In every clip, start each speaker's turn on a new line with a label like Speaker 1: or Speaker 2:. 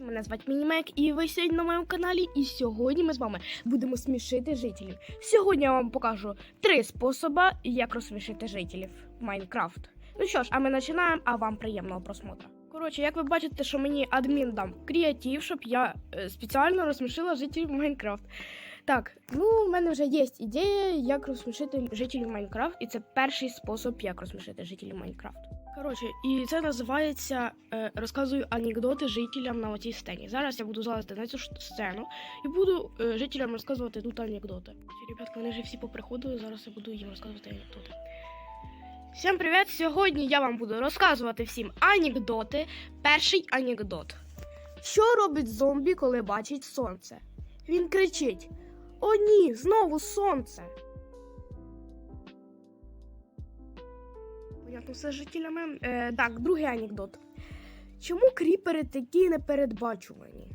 Speaker 1: Мене звати Мінімек, і ви сьогодні на моєму каналі. І сьогодні ми з вами будемо смішити жителів. Сьогодні я вам покажу три способи, як розсмішити жителів в Майнкрафт. Ну що ж, а ми починаємо, а вам приємного просмотру. Коротше, як ви бачите, що мені адмін дам креатив, щоб я е, спеціально розсмішила жителів Майнкрафт. Так, ну в мене вже є ідея, як розсмішити жителів Майнкрафт, і це перший спосіб, як розсмішити жителів Майнкрафт. Коротше, і це називається е, розказую анекдоти жителям на оцій сцені. Зараз я буду залазити на цю сцену і буду е, жителям розказувати тут анекдоти. Ребятки, вони вже всі поприходили, зараз я буду їм розказувати анекдоти. Всім привіт! Сьогодні я вам буду розказувати всім анекдоти. Перший анекдот. Що робить зомбі, коли бачить сонце? Він кричить: О, ні, знову сонце. Понятно, все жителями. Е, так, другий анекдот. Чому кріпери такі непередбачувані?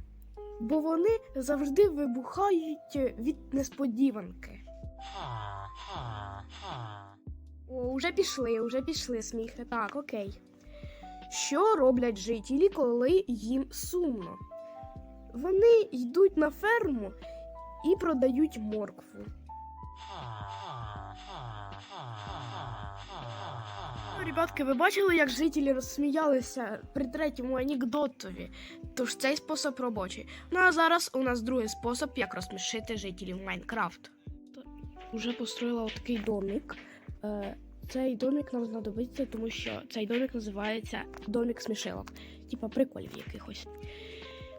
Speaker 1: Бо вони завжди вибухають від несподіванки. О, вже пішли, вже пішли сміхи. Так, окей. Що роблять жителі, коли їм сумно? Вони йдуть на ферму і продають моркву. Ребятки, ви бачили, як жителі розсміялися при третьому анекдотові? Тож цей спосіб робочий. Ну а зараз у нас другий спосіб, як розсмішити жителів Майнкрафт. Уже построїла такий домик. Е, Цей домик нам знадобиться, тому що цей домик називається домик смішилок, типа приколів якихось.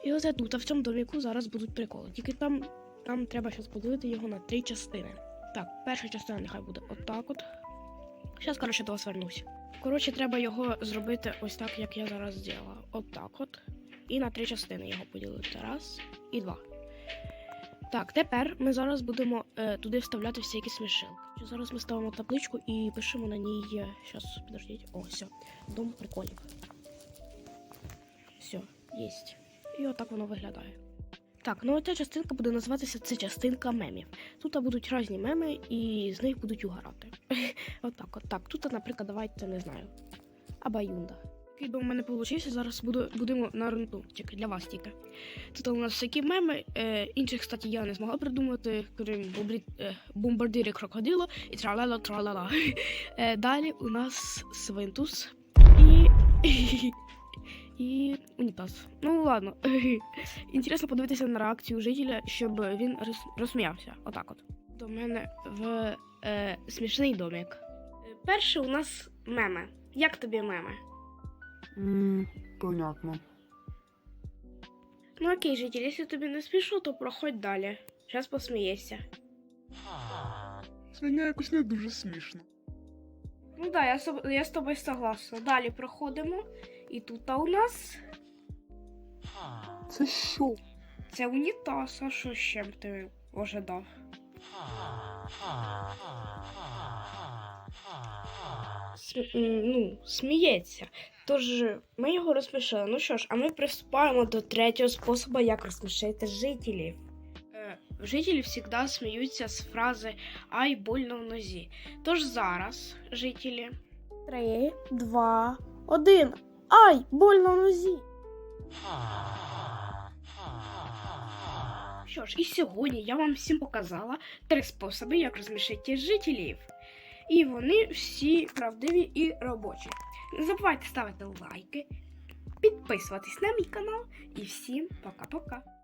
Speaker 1: І оце тут, а в цьому доміку зараз будуть приколи. Тільки там, там треба зараз поділити його на три частини. Так, перша частина нехай буде отак от. Зараз, коротше, до вас вернусь. Коротше, треба його зробити ось так, як я зараз зробила. Отак от. І на три частини його поділити. Раз і два. Так, тепер ми зараз будемо е, туди вставляти всякі смішилки. Що Зараз ми ставимо табличку і пишемо на ній. Зараз, підождіть. О, все. Дом приколів. Все, єсть. І отак воно виглядає. Так, ну ця частинка буде називатися це частинка мемів. Тут будуть різні меми, і з них будуть угорати. Отак, от так. Тут, наприклад, давайте не знаю. Абаюнда. Який би у мене вийшов, зараз буду, будемо на рунту. Тільки для вас тільки. Тут у нас всякі меми. Е, інших, кстати, я не змогла придумати, крім е, бомбардири крокодило і тралала тралала. Е, далі у нас свинтус і. І унітаз. Ну ладно. Інтересно подивитися на реакцію жителя, щоб він роз, розсміявся. Отак от. До мене в е, смішний домик. Е, Перше у нас меми. Як тобі меми?
Speaker 2: М, понятно.
Speaker 1: Ну окей, житель, якщо тобі не смішно, то проходь далі. Зараз посмієшся.
Speaker 2: Сьогодні якось не дуже смішно.
Speaker 1: Ну так, да, я, з- я з тобою согласна. Далі проходимо. І тут у нас
Speaker 2: Це що?
Speaker 1: це унітаз, а що ще б ти ожидав? Ну, сміється. Тож ми його розсмішили. Ну що ж, а ми приступаємо до третього способу, як розсмішити жителів. Е, Жителі завжди сміються з фрази Ай, больно в нозі. Тож зараз, жителі. Три, два, один. Ай, больно нозі. Що ж, і сьогодні я вам всім показала три способи, як розмішити жителів. І вони всі правдиві і робочі. Не забувайте ставити лайки, підписуватись на мій канал і всім пока-пока.